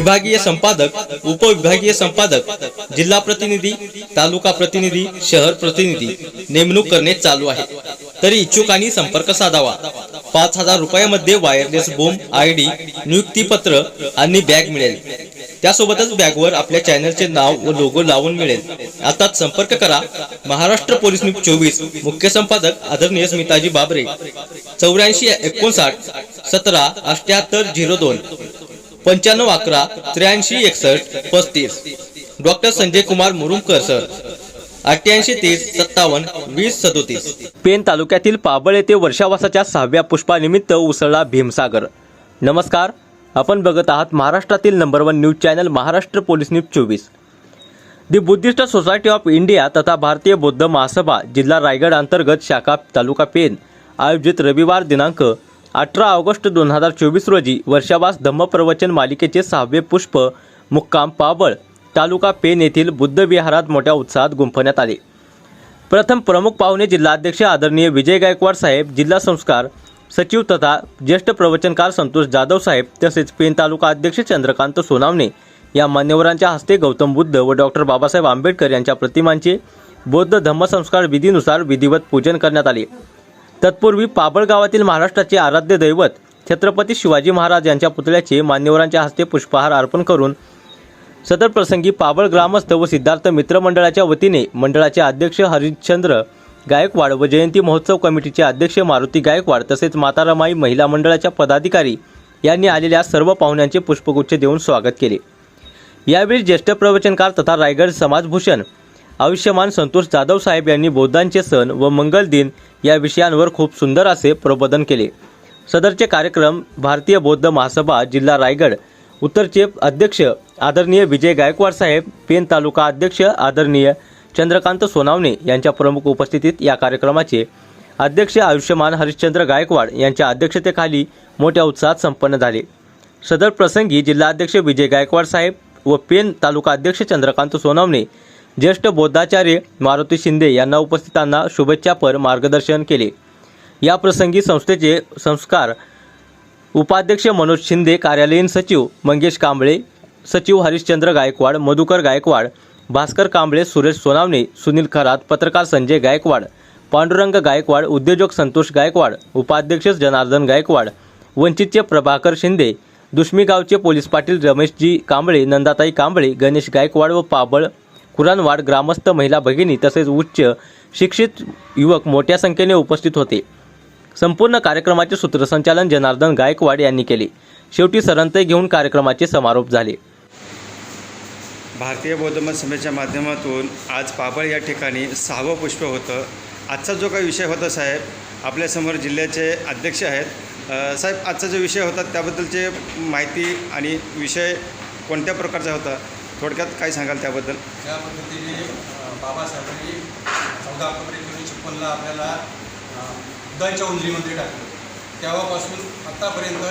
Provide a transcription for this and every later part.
विभागीय संपादक उपविभागीय संपादक जिल्हा प्रतिनिधी तालुका प्रतिनिधी शहर प्रतिनिधी नेमणूक करणे चालू आहे. तरी इच्छुकांनी संपर्क साधावा. पाच हजार रुपयामध्ये वायरलेस बोम आय डी नियुक्तीपत्र आणि बॅग मिळेल. त्यासोबतच बॅगवर आपल्या चॅनलचे नाव व लोगो लावून मिळेल. आता संपर्क करा. महाराष्ट्र पोलीस न्यूज चोवीस मुख्य संपादक आदरणीय स्मिताजी बाबरे. चौऱ्याऐंशी एकोणसाठ सतरा अठ्याहत्तर झिरो दोन. पंच्याण्णव अकरा त्र्याऐंशी एकसष्ट पस्तीस. Doctor Sanjay Kumar Murumkar sir. अठ्ठ्याऐंशी तीस सत्तावन्न वीस सदोतीस. पेन तालुक्यातील पाबळ येथे वर्षावासाच्या सहाव्या पुष्पानिमित्त उसळला भीमसागर. नमस्कार आपण बघत आहात महाराष्ट्रातील number one news channel Maharashtra police news चोवीस. The Buddhist society of India तथा भारतीय बौद्ध महासभा जिल्हा रायगड अंतर्गत शाखा तालुका पेन आयोजित रविवार दिनांक अठरा ऑगस्ट दोन हजार चोवीस रोजी वर्षावास धम्मप्रवचन मालिकेचे सहावे पुष्प मुक्काम पाबळ तालुका पेन येथील बुद्ध विहारात मोठ्या उत्साहात गुंफण्यात आले. प्रथम प्रमुख पाहुणे जिल्हाध्यक्ष आदरणीय विजय गायकवाड साहेब जिल्हा संस्कार सचिव तथा ज्येष्ठ प्रवचनकार संतोष जाधव साहेब तसेच पेन तालुका अध्यक्ष चंद्रकांत सोनावणे या मान्यवरांच्या हस्ते गौतम बुद्ध व डॉक्टर बाबासाहेब आंबेडकर यांच्या प्रतिमांचे बौद्ध धम्मसंस्कार विधीनुसार विधिवत पूजन करण्यात आले. तत्पूर्वी पाबळ गावातील महाराष्ट्राचे आराध्य दैवत छत्रपती शिवाजी महाराज यांच्या पुतळ्याचे मान्यवरांच्या हस्ते पुष्पहार अर्पण करून सदर प्रसंगी पाबळ ग्रामस्थ व सिद्धार्थ मित्र मंडळाच्या वतीने मंडळाचे अध्यक्ष हरिश्चंद्र गायकवाड व जयंती महोत्सव कमिटीचे अध्यक्ष मारुती गायकवाड तसेच माता रमाई महिला मंडळाच्या पदाधिकारी यांनी आलेल्या सर्व पाहुण्यांचे पुष्पगुच्छ देऊन स्वागत केले. यावेळी ज्येष्ठ प्रवचनकार तथा रायगड समाजभूषण आयुष्यमान संतोष जाधव साहेब यांनी बौद्धांचे सण व मंगल दिन या विषयांवर खूप सुंदर असे प्रबोधन केले. सदरचे कार्यक्रम भारतीय बौद्ध महासभा जिल्हा रायगड उत्तरचे अध्यक्ष आदरणीय विजय गायकवाड साहेब पेन तालुका अध्यक्ष आदरणीय चंद्रकांत सोनावणे यांच्या प्रमुख उपस्थितीत या कार्यक्रमाचे अध्यक्ष आयुष्यमान हरिश्चंद्र गायकवाड यांच्या अध्यक्षतेखाली मोठ्या उत्साहात संपन्न झाले. सदर प्रसंगी जिल्हाध्यक्ष विजय गायकवाड साहेब व पेन तालुका अध्यक्ष चंद्रकांत सोनावणे ज्येष्ठ बौद्धाचार्य मारुती शिंदे यांना उपस्थितांना शुभेच्छापर मार्गदर्शन केले. या प्रसंगी संस्थेचे संस्कार उपाध्यक्ष मनोज शिंदे कार्यालयीन सचिव मंगेश कांबळे सचिव हरिश्चंद्र गायकवाड मधुकर गायकवाड भास्कर कांबळे सुरेश सोनावणे सुनील खरात पत्रकार संजय गायकवाड पांडुरंग गायकवाड उद्योजक संतोष गायकवाड उपाध्यक्ष जनार्दन गायकवाड वंचितचे प्रभाकर शिंदे दुष्मी गावचे पोलीस पाटील रमेशजी कांबळे नंदाताई कांबळे गणेश गायकवाड व पाबळ कुरानवाड ग्रामस्थ महिला भगिनी तसेच उच्च शिक्षित युवक मोठ्या संख्येने उपस्थित होते. संपूर्ण कार्यक्रमाचे सूत्रसंचालन जनार्दन गायकवाड यांनी केले. शेवटी सरंतय घेऊन कार्यक्रमाचे समारोप झाले. भारतीय बौद्धमत सभेच्या माध्यमातून आज पाबळ या ठिकाणी सहावं पुष्प होतं. आजचा जो काही विषय होता साहेब आपल्यासमोर जिल्ह्याचे अध्यक्ष आहेत. साहेब आजचा जो विषय होता त्याबद्दलचे माहिती आणि विषय कोणत्या प्रकारचा होता? थोडक्यात काय सांगाल त्याबद्दल? त्या पद्धतीने बाबासाहेबांनी चौदा ऑक्टोबर एकोणीसशे छप्पनला आपल्याला बुद्धांच्या उंजरीमध्ये टाकलं. तेव्हापासून आत्तापर्यंत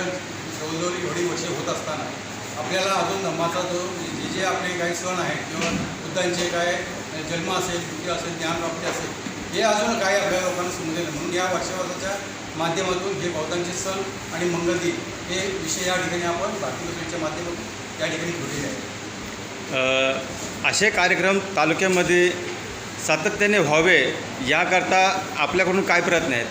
जवळजवळ एवढी वर्षे होत असताना आपल्याला अजून धम्माचा जो जे जे आपले काही सण आहेत किंवा बुद्धांचे काय जन्म असेल कृती असेल ज्ञानप्राप्ती असेल हे अजून काही आपल्या लोकांना समजेल. म्हणून या वर्षावर्षाच्या माध्यमातून हे बौद्धांचे सण आणि मंगलदिन हे विषय या ठिकाणी आपण भारतीय माध्यमातून या ठिकाणी ठेवलेले आहे असे कार्यक्रम तालुक्यामध्ये सातत्याने व्हावे याकरता आपल्याकडून काय प्रयत्न आहेत?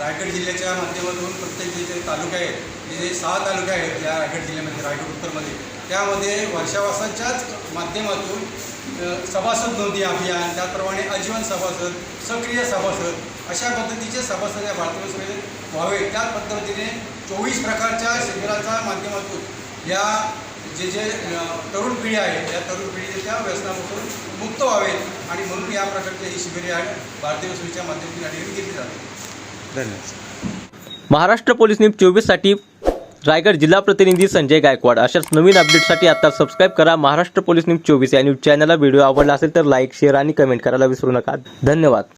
रायगड जिल्ह्याच्या माध्यमातून प्रत्येक जे जे तालुके आहेत जे जे सहा तालुके आहेत या रायगड जिल्ह्यामध्ये रायगड उत्तरमध्ये त्यामध्ये वर्षावासाच्याच माध्यमातून सभासद नोंदी अभियान त्याचप्रमाणे आजीवन सभासद सक्रिय सभासद अशा पद्धतीचे सभासद या भारतीय संसदेत व्हावे. त्याच पद्धतीने चोवीस प्रकारच्या शिबिराच्या माध्यमातून या जे जे तरुण पिढी आहे या तरुण पिढीच्या त्या व्यसनापासून मुक्त व्हावेत आणि म्हणून या प्रकारचे ही शिबिरे आहे भारतीय संस्थेच्या माध्यमातून या ठिकाणी घेतली जाते धन्यवाद. महाराष्ट्र पोलीस न्यूज चोवीससाठी रायगड जिल्हा प्रतिनिधी संजय गायकवाड. अशाच नवीन अपडेटसाठी आता सबस्क्राईब करा महाराष्ट्र पोलीस न्यूज चोवीस या न्यूज चॅनलला. व्हिडिओ आवडला असेल तर लाईक शेअर आणि कमेंट करायला विसरू नका. धन्यवाद.